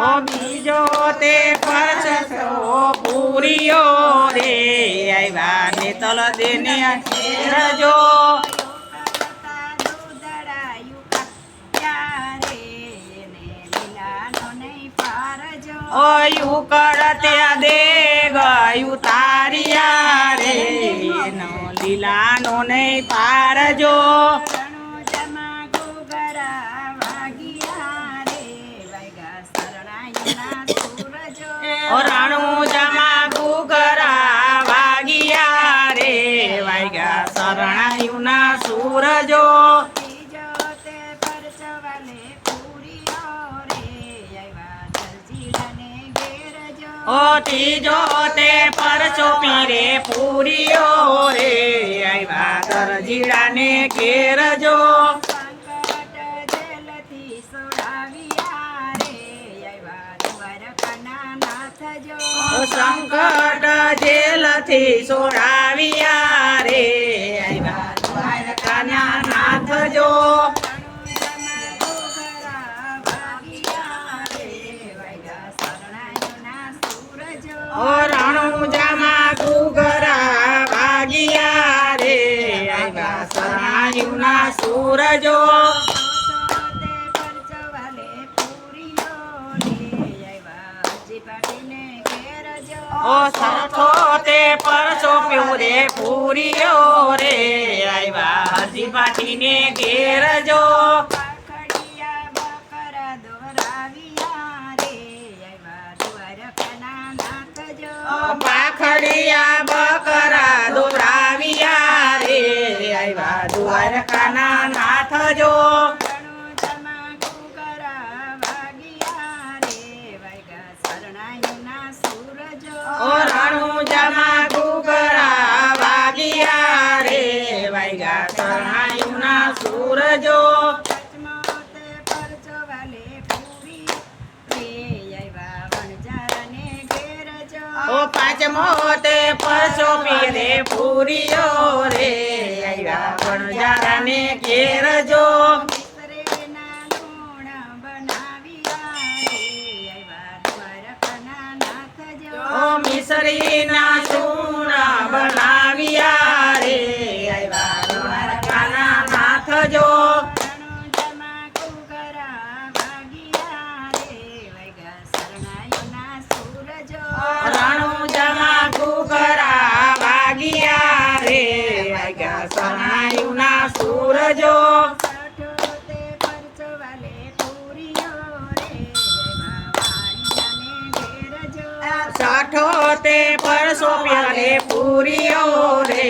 ઓ બીજો તે પરસો પૂરીઓ રે આવ્યા ને તલ દેને પરચવાલે પૂરીઓ રે આવ્યા દરજીડાને ઘેર જો. ઓ ત્રીજો તે પરચો પીરે પૂરીઓ રે આવ્યા દરજીડાને ઘેરજો જેલથી સોડાવ્યા રે આવ્યા દ્વારકાના નાથ જો. સંકટ જેલથી સોડાવ્યા રણુજામાં ઘૂઘરા ભાગિયા રે આવ્યા શરણાયુના સૂરજો ઓ સરથો તે પરસો પ્યુરે પૂરીઓ રે આવ્યા હજી પાટીને ઘેરજો પાખડિયા બકરા દોરાવ્યા રે. આવ્યા દ્વારકાના નાથ જો રણુજમાં ઘૂઘરા વાગ્યા રે. વાગ્યા ઓ રે વાગ્યા શરણાયુના ઓ પાંચમો તે પશો પીરે પૂરીઓ રે. આવ્યા પણ જારાને ઘેર જો. ઓ મિસરીના સૂણ બનાવ્યા વાગિયા રે વાગ્યા શરણાયુના સૂરજો. સાઠો તે પરસો પ્યાલે પૂરીઓ રે.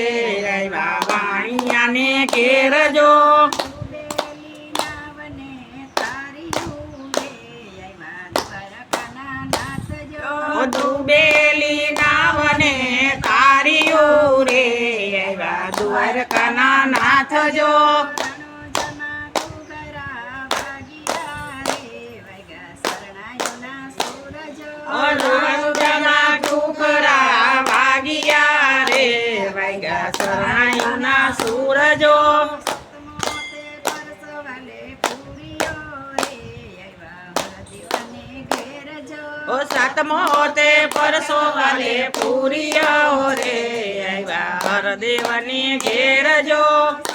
દ્વારકાના નાથ જો રણુજમાં ઓ સાતમો તે પરસો વાલે પૂરીઓ રે. આવ્યા હરદેવને ઘેરજો. સોનલા